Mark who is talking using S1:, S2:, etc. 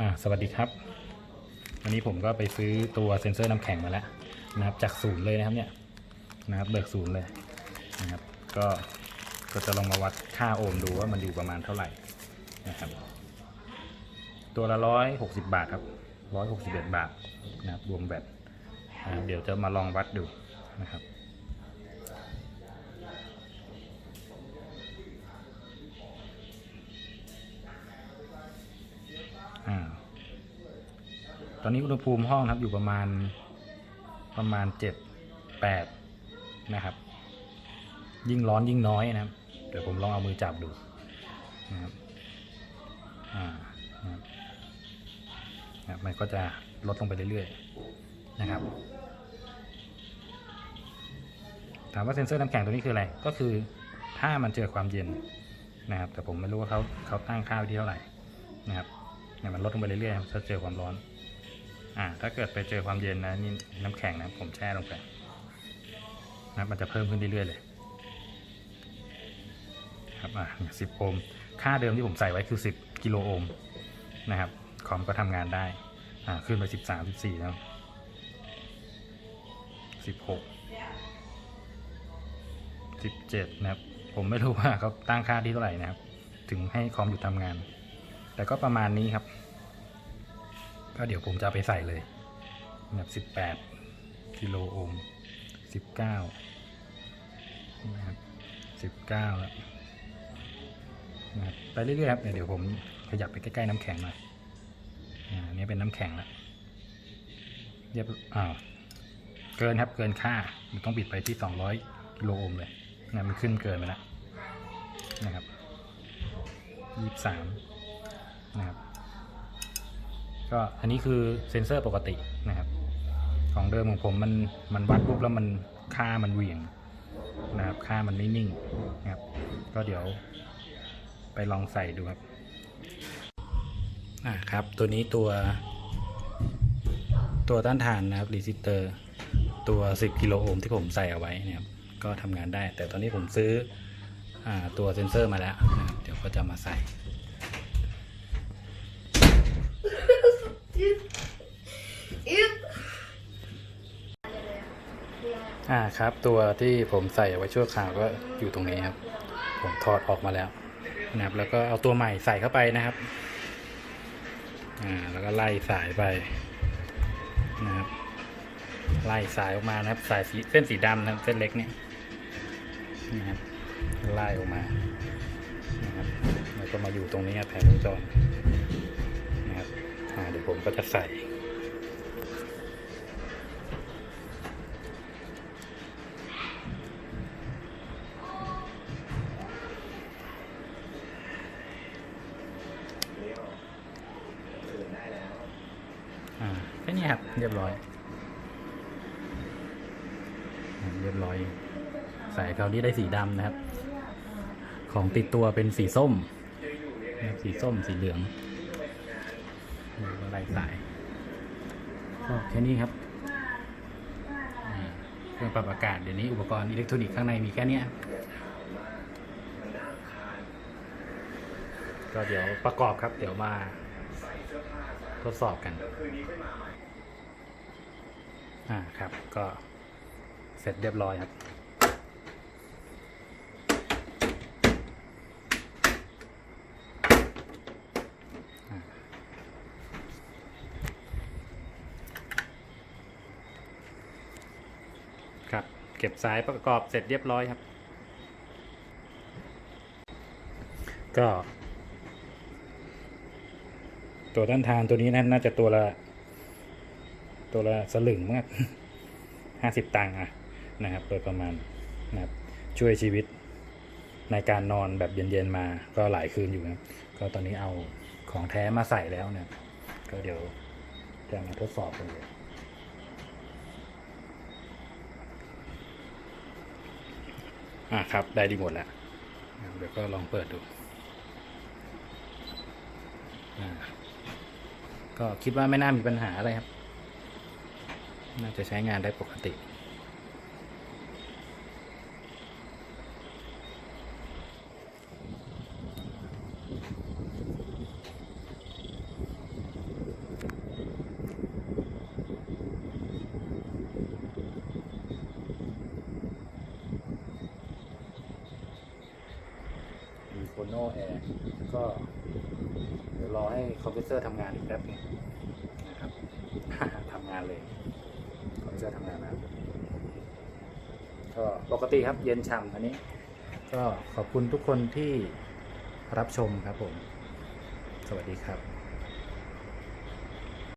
S1: อ่าสวัสดีครับ วันนี้ผมก็ไปซื้อตัวเซ็นเซอร์น้ำแข็งมาแล้วนะครับจากศูนย์เลยนะครับเนี่ยนะครับเบิกศูนย์เลยนะครับก็ก็จะลองมาวัดค่าโอห์มดูว่ามันอยู่ประมาณเท่าไหร่นะครับ ตัวละร้อยหกสิบบาทครับร้อยหกสิบเอ็ดบาทนะครับรวมแบตเดี๋ยวจะมาลองวัดดูนะครับ ตอนนี้อุณหภูมิห้องครับอยู่ประมาณประมาณเจ็ดแปดนะครับ ยิ่งร้อนยิ่งน้อยนะครับ เดี๋ยวผมลองเอามือจับดูนะครับอ่านะครับมันก็จะลดลงไปเรื่อยๆนะครับ ถามว่าเซ็นเซอร์น้ำแข็งตัวนี้คืออะไร ก็คือถ้ามันเจอความเย็นนะครับ แต่ผมไม่รู้ว่าเขาเขาตั้งค่าไว้ที่เท่าไหร่นะครับเนี่ยมันลดลงไปเรื่อยๆถ้าเจอความร้อน อ่าถ้าเกิดไปเจอความเย็นนะนี่น้ำแข็งนะผมแช่ลงไปนะมันจะเพิ่มขึ้นเรื่อยๆเลยครับอ่าสิบโอห์มค่าเดิมที่ผมใส่ไว้คือสิบกิโลโอห์มนะครับคอมก็ทำงานได้อ่าขึ้นไปสิบสามสิบสี่แล้วสิบหกสิบเจ็ดนะครับผมไม่รู้ว่าเขาตั้งค่าที่เท่าไหร่นะครับ ถึงให้คอมหยุดทำงาน แต่ก็ประมาณนี้ครับ ก็เดี๋ยวผมจะไปใส่เลยแบบสิบแปดกิโลโอห์มสิบเก้านะครับสิบเก้าแล้วนะครับไปเรื่อยๆครับเดี๋ยวผมขยับไปใกล้ๆน้ำแข็งหน่อยอ่าอันนี้เป็นน้ำแข็งแล้วเรียบอ้าวเกินครับเกินค่ามันต้องบิดไปที่สองร้อยกิโลโอห์มเลยนะมันขึ้นเกินไปแล้วนะครับยี่สิบสามนะครับ ก็อันนี้คือเซ็นเซอร์ปกตินะครับ ของเดิมของผมมันมันวัดปุ๊บแล้วมันค่ามันเหวี่ยงนะครับค่ามันไม่นิ่งนะครับ ก็เดี๋ยวไปลองใส่ดูครับอ่าครับ ตัวนี้ตัวตัวต้านทานนะครับรีสิสเตอร์ตัว 10 กิโลโอห์มที่ผมใส่เอาไว้นะครับก็ทำงานได้ แต่ตอนนี้ผมซื้ออาตัวเซ็นเซอร์มาแล้วนะครับเดี๋ยวก็จะมาใส่ อ่าครับ ตัวที่ผมใส่ไว้ชั่วคราวก็อยู่ตรงนี้ครับ ผมถอดออกมาแล้วนะครับ แล้วก็เอาตัวใหม่ใส่เข้าไปนะครับ อ่า แล้วก็ไล่สายไปนะครับ ไล่สายออกมานะครับ สายสีเส้นสีดำนะครับ เส้นเล็กเนี่ยนะครับไล่ออกมานะครับแล้วก็มาอยู่ตรงนี้ครับแผงวงจร เดี๋ยวผมก็จะใส่อ่าแค่นี้ครับ เรียบร้อย เรียบร้อย ใส่คราวนี้ได้สีดำนะครับ ของติดตัวเป็นสีส้ม สีส้มสีเหลือง นี่ก็ไล่สาย ก็แค่นี้ครับเครื่องปรับอากาศเดี๋ยวนี้อุปกรณ์อิเล็กทรอนิกส์ข้างในมีแค่เนี้ยก็เดี๋ยวประกอบครับ เดี๋ยวมาทดสอบกันอ่าครับ ก็เสร็จเรียบร้อยครับ อ่าครับ เก็บสายประกอบเสร็จเรียบร้อยครับ ก็ ตัวต้านทานตัวนี้นะน่าจะตัวละ ตัวละสลึงมากห้าสิบตังค์อะนะครับโดยประมาณนะครับช่วยชีวิตในการนอนแบบเย็นๆมาก็หลายคืนอยู่นะก็ตอนนี้เอาของแท้มาใส่แล้วเนี่ยก็เดี๋ยวจะมาทดสอบกันเลย อะครับ ได้ดีหมดแล้ว เดี๋ยวก็ลองเปิดดู ก็คิดว่าไม่น่ามีปัญหาอะไรครับ น่าจะใช้งานได้ปกติ โนแอร์ก็ เดี๋ยวรอให้คอมพิวเตอร์ทำงานอีกแป๊บหนึงนะครับทำงานเลยคอมพิวเตอร์ทำงานแล้วก็ปกติครับเย็นฉ่ำอันนี้ ก็ขอบคุณทุกคนที่รับชมครับผม สวัสดีครับ